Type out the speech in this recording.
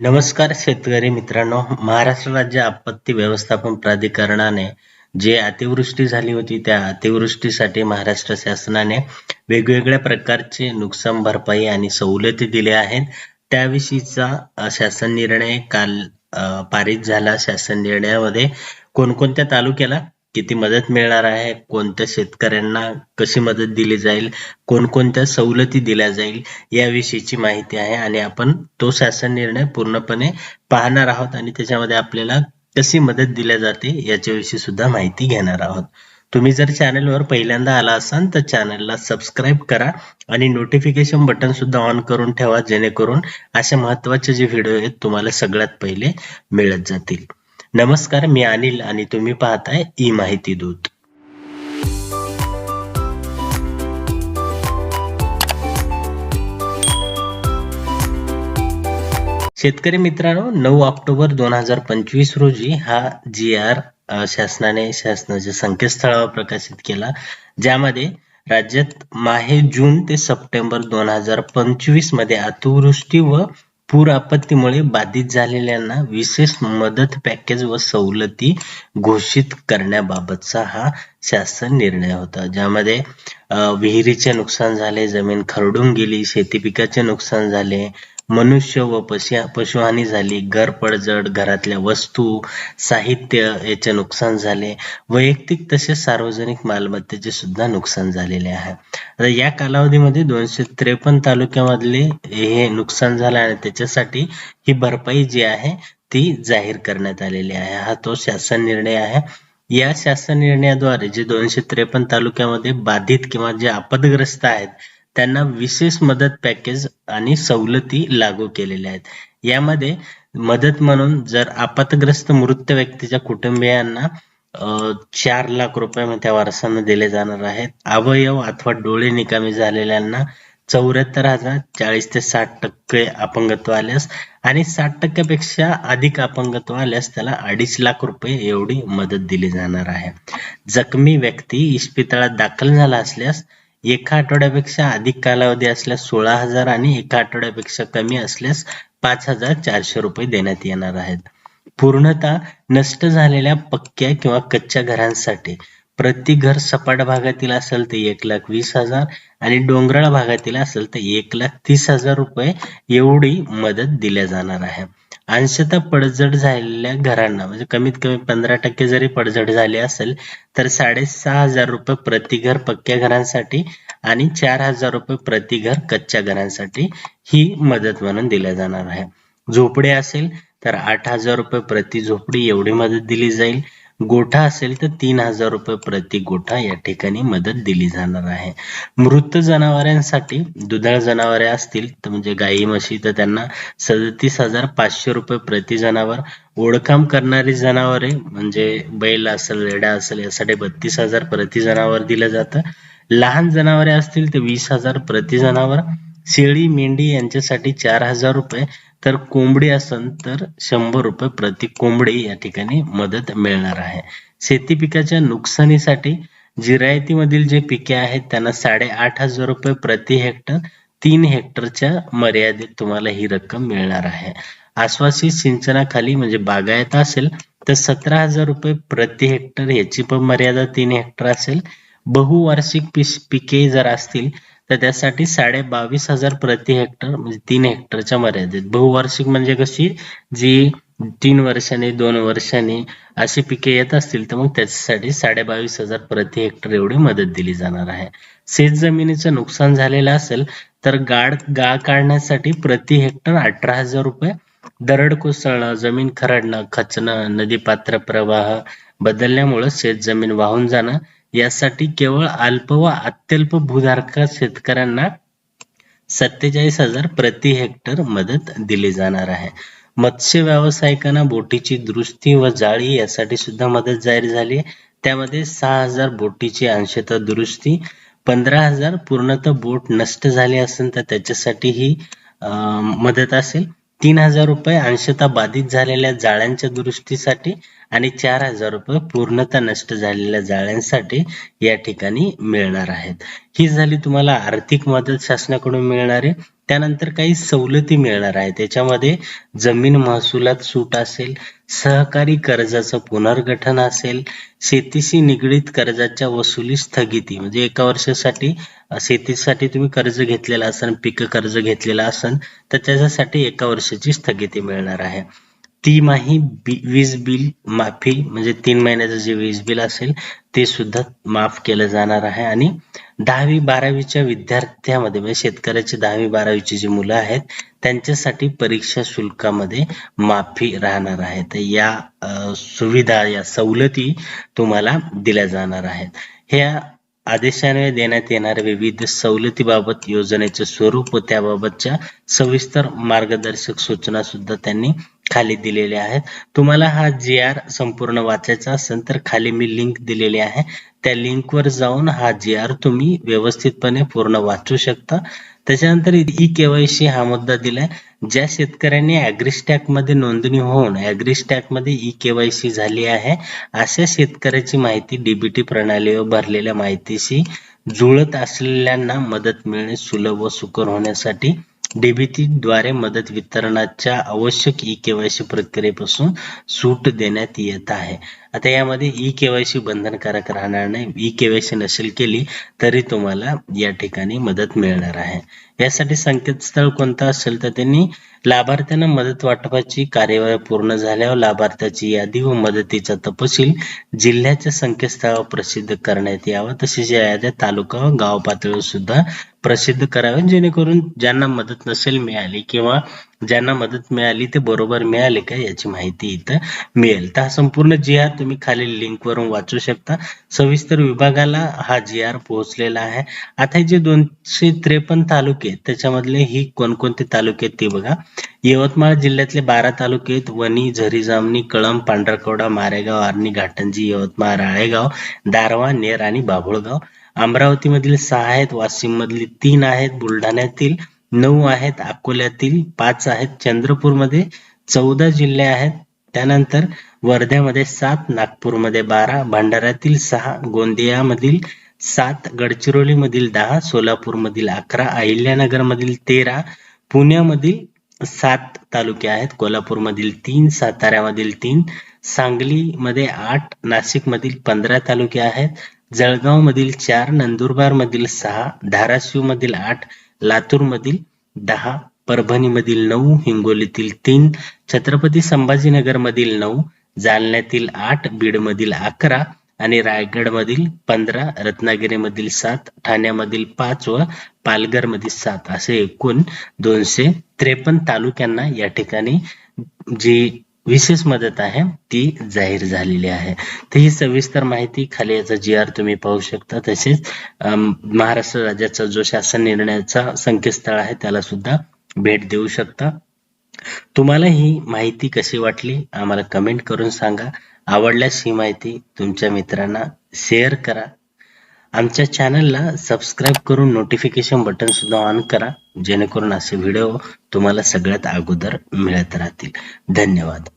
नमस्कार शेतकरी मित्रांनो. महाराष्ट्र राज्य आपत्ती व्यवस्थापन प्राधिकरणाने जे अतिवृष्टी झाली होती त्या अतिवृष्टीसाठी महाराष्ट्र शासनाने वेगवेगळ्या प्रकारचे नुकसान भरपाई आणि सवलती दिल्या आहेत. त्याविषयीचा शासन निर्णय काल पारित झाला. शासन निर्णयामध्ये कोणकोणत्या तालुक्याला किती मदत मिळणार आहे कोणत्या शेतकऱ्यांना कशी मदत दिली जाईल कोणकोणत्या सवलती दिल्या जाईल याविषयीची माहिती आहे आणि आपण तो शासन निर्णय पूर्णपणे पाहणार आहोत आणि त्याच्यामध्ये आपल्याला कशी मदत दिल्या जाते याच्याविषयी सुद्धा माहिती घेणार आहोत. तुम्ही जर चॅनलवर पहिल्यांदा आला असाल तर चॅनलला सबस्क्राईब करा आणि नोटिफिकेशन बटन सुद्धा ऑन करून ठेवा जेणेकरून अशा महत्त्वाचे जे व्हिडिओ आहेत तुम्हाला सगळ्यात पहिले मिळत जातील. नमस्कार मी अनिल आणि तुम्ही पाहताय ई माहिती दूत. शेतकरी मित्रांनो नऊ ऑक्टोबर दोन हजार पंचवीस रोजी हा जी आर शासनाने शासनाच्या संकेतस्थळावर प्रकाशित केला ज्यामध्ये राज्यात माहे जून ते सप्टेंबर दोन हजार पंचवीसमध्ये अतिवृष्टी व पूर आपत्तीमुळे बाधित झालेल्यांना विशेष मदत पॅकेज व सवलती घोषित करण्याबाबतचा हा शासन निर्णय होता. ज्यामध्ये विहिरीचे नुकसान झाले जमीन खरडून गेली शेती पिकाचे नुकसान झाले मनुष्य व पशु पशुहानी झाली घर पडझड घरातल्या वस्तू साहित्य याचे नुकसान झाले. वैयक्तिक तसेच सार्वजनिक मालमत्तेचे सुद्धा नुकसान झालेले आहे. आता या कालावधीमध्ये दोनशे त्रेपन्न तालुक्यामधले हे नुकसान झालं आणि त्याच्यासाठी ही भरपाई जी आहे ती जाहीर करण्यात आलेली आहे. हा तो शासन निर्णय आहे. या शासन निर्णयाद्वारे जे दोनशे त्रेपन्न तालुक्यामध्ये बाधित किंवा जे आपदग्रस्त आहेत त्यांना विशेष मदत पॅकेज आणि सवलती लागू केलेल्या आहेत. यामध्ये मदत म्हणून जर आपत्ग्रस्त मृत व्यक्तीच्या कुटुंबियांना चार लाख रुपये त्या वारसांना दिले जाणार आहेत. अवयव अथवा डोळे निकामी झालेल्यांना चौऱ्याहत्तर हजार चाळीस ते साठ टक्के अपंगत्व आल्यास आणि साठ टक्क्यापेक्षा अधिक अपंगत्व आल्यास त्याला अडीच लाख रुपये एवढी मदत दिली जाणार आहे. जखमी व्यक्ती इस्पितळात दाखल झाला असल्यास एका आठवड्यापेक्षा अधिक कालावधी असल्यास सोळा हजार आणि एका आठवड्यापेक्षा कमी असल्यास पाच हजार चारशे रुपये देण्यात येणार आहेत. पूर्णतः नष्ट झालेल्या पक्क्या किंवा कच्च्या घरांसाठी प्रति घर सपाट भागातील असेल तर एक लाख वीस हजार आणि डोंगराळ भागातील असेल तर एक लाख तीस हजार रुपये एवढी मदत दिल्या जाणार आहे. अंशतः पडझड झालेल्या घरांना म्हणजे कमीत कमी पंधरा टक्के जरी पडझड झाली असेल तर साडेसहा हजार रुपये प्रति घर पक्क्या घरांसाठी आणि चार हजार रुपये प्रति घर कच्च्या घरांसाठी ही मदत म्हणून दिल्या जाणार आहे. झोपडी असेल तर आठ हजार रुपये प्रति झोपडी एवढी मदत दिली जाईल. गोठा असेल तर तीन हजार रुपये प्रति गोठा या ठिकाणी मदत दिली जाणार आहे. मृत जनावरांसाठी दुधाळ जनावरे असतील तर म्हणजे गाई म्हशी तर त्यांना सदतीस हजार पाचशे रुपये प्रति जनावर. ओळखाम करणारी जनावरे म्हणजे बैल असेल रेडा असेल यासाठी बत्तीस हजार प्रति जनावर दिलं जातं. लहान जनावरे असतील तर वीस हजार प्रति जनावर. शेळी मेंढी यांच्यासाठी चार हजार रुपये. तर कोंबडी असेल तर शंभर रुपये प्रति कोंबडी या ठिकाणी मदत मिळणार आहे. शेती पिकाच्या नुकसानीसाठी जिरायतीमधील जे पिके आहेत त्यांना साडेआठ हजार रुपये प्रति हेक्टर तीन हेक्टरच्या मर्यादेत तुम्हाला ही रक्कम मिळणार आहे. आश्वासित सिंचनाखाली म्हणजे बागायत असेल तर सतरा हजार रुपये प्रति हेक्टर याची पण मर्यादा तीन हेक्टर असेल. बहुवार्षिक पिके जर असतील तर त्यासाठी साडे बावीस हजार प्रति हेक्टर म्हणजे तीन हेक्टरच्या मर्यादेत. बहुवार्षिक म्हणजे कशी? जी तीन वर्षांनी दोन वर्षांनी अशी पिके येत असतील तर मग त्याच्यासाठी साडे बावीस हजार प्रति हेक्टर एवढी मदत दिली जाणार आहे. शेत जमिनीचं नुकसान झालेलं असेल तर गाड गाळ काढण्यासाठी प्रति हेक्टर अठरा हजार रुपये. दरड कोसळणं जमीन खरडणं खचणं नदी पात्र प्रवाह बदलल्यामुळे शेत जमीन वाहून जाणं यासाठी केवळ अल्प व अत्यल्प भूधारक शेतकऱ्यांना सत्तेचाळीस हजार प्रति हेक्टर मदत दिली जाणार आहे मत्स्य व्यावसायिकांना बोटीची दुरुस्ती व जाळी यासाठी सुद्धा मदत जाहीर झाली आहे. त्यामध्ये सहा हजार बोटीची अंशतः दुरुस्ती पंधरा हजार पूर्णतः बोट नष्ट झाली असेल तर त्याच्यासाठी ही अं, मदत असेल तीन हजार रुपये अंशतः बाधित झालेल्या जाळ्यांच्या दुरुस्तीसाठी आणि चार हजार रुपये पूर्णतः नष्ट झालेल्या जाळ्यांसाठी या ठिकाणी मिळणार आहेत. ही झाली तुम्हाला आर्थिक मदत शासनाकडून मिळणारी. त्यानंतर काही सवलती मिळणार आहेत. त्याच्यामध्ये जमीन महसुलात सूट असेल सहकारी कर्जाचं पुनर्गठन असेल शेतीशी निगडीत कर्जाच्या वसुली स्थगिती म्हणजे एका वर्षासाठी शेतीसाठी तुम्ही कर्ज घेतलेलं असेल पीक कर्ज घेतलेलं असेल तर त्याच्यासाठी एका वर्षाची स्थगिती मिळणार आहे. तिमाही वीज बिल माफी म्हणजे तीन महिन्याचं जे वीज बिल असेल ते सुद्धा माफ केलं जाणार आहे. आणि दहावी बारावीच्या विद्यार्थ्यामध्ये म्हणजे शेतकऱ्याची दहावी बारावीची जी मुलं आहेत त्यांच्यासाठी परीक्षा शुल्कामध्ये माफी राहणार आहे. तर या सुविधा या सवलती तुम्हाला दिल्या जाणार आहेत. ह्या आदेशाने देण्यात येणाऱ्या विविध सवलतीबाबत योजनेचे स्वरूप व त्याबाबतच्या सविस्तर मार्गदर्शक सूचना सुद्धा त्यांनी खाली दिलेल्या आहेत. तुम्हाला हा जी आर संपूर्ण वाचायचा असेल तर खाली मी लिंक दिलेली आहे. त्या लिंकवर जाऊन हा जी आर तुम्ही व्यवस्थितपणे पूर्ण वाचू शकता. त्याच्यानंतर ई केवायसी हा मुद्दा दिलाय. ज्या शेतकऱ्यांनी अॅग्रिस्टॅकमध्ये नोंदणी होऊन अॅग्रिस्टॅकमध्ये ई केवायसी झाली आहे अशा शेतकऱ्याची माहिती डीबीटी प्रणालीवर भरलेल्या माहितीशी जुळत असलेल्यांना मदत मिळणे सुलभ व सुकर होण्यासाठी डीबीटी द्वारे मदत वितरणाच्या आवश्यक ई केवायसी प्रक्रियेपासून सूट देण्यात येत आहे. आता यामध्ये ई केवायसी बंधनकारक राहणार नाही. ई केवायसी नसेल केली तरी तुम्हाला या ठिकाणी मदत मिळणार आहे. यासाठी संकेतस्थळ कोणतं असेल तर त्यांनी लाभार्थ्यांना मदत वाटपाची कार्यवाही पूर्ण झाल्यावर लाभार्थ्याची यादी व मदतीचा तपशील जिल्ह्याच्या संकेतस्थळावर प्रसिद्ध करण्यात यावं. तसेच या याद्या तालुका व गाव पातळीवर सुद्धा प्रसिद्ध करावे जेणेकरून ज्यांना मदत नसेल मिळाली किंवा ज्यांना मदत मिळाली ते बरोबर मिळाले का याची माहिती इथं मिळेल. तर हा संपूर्ण जी आर तुम्ही खालील लिंक वरून वाचू शकता. सविस्तर विभागाला हा जी आर पोहोचलेला आहे. आता जे दोनशे त्रेपन्न तालुके आहेत त्याच्यामधले ही कोणकोणते तालुके आहेत ते बघा. यवतमाळ जिल्ह्यातले बारा तालुके आहेत. वणी झरी जामणी कळंब पांढरकवडा मारेगाव आर्णी घाटंजी यवतमाळ राळेगाव दारवा नेर आणि बाभुळगाव. अमरावतीमधील सहा आहेत. वाशिम मधली तीन आहेत. बुलढाण्यातील नऊ आहेत अकोल्यातील पाच आहेत चंद्रपूरमध्ये चौदा जिल्हे आहेत. त्यानंतर वर्ध्यामध्ये सात नागपूरमध्ये बारा भंडाऱ्यातील सहा गोंदियामधील सात गडचिरोलीमधील दहा सोलापूरमधील अकरा अहिल्यानगरमधील तेरा पुण्यामधील सात तालुके आहेत. कोल्हापूरमधील तीन साताऱ्यामधील तीन सांगलीमध्ये आठ नाशिकमधील पंधरा तालुके आहेत. जळगावमधील चार नंदुरबार मधील सहा धाराशिवमधील आठ लातूर मधील दहा परभणीमधील नऊ हिंगोलीतील तीन छत्रपती संभाजीनगरमधील नऊ जालन्यातील आठ बीड मधील अकरा आणि रायगडमधील पंधरा रत्नागिरी मधील सात ठाण्यामधील पाच व पालघरमधील सात असे एकूण दोनशे त्रेपन्न तालुक्यांना या ठिकाणी जी विशेष मदत आहे ती जाहीर झालेली आहे. तर ही सविस्तर माहिती खाली याचा जी आर तुम्ही पाहू शकता. तसेच महाराष्ट्र राज्याचा जो शासन निर्णयाचा संकेतस्थळ आहे त्याला सुद्धा भेट देऊ शकता. तुम्हाला ही माहिती कशी वाटली आम्हाला कमेंट करून सांगा. आवडल्यास ही माहिती तुमच्या मित्रांना शेअर करा. आमच्या चॅनलला सबस्क्राईब करून नोटिफिकेशन बटन सुद्धा ऑन करा जेणेकरून असे व्हिडिओ तुम्हाला सगळ्यात अगोदर मिळत राहतील. धन्यवाद.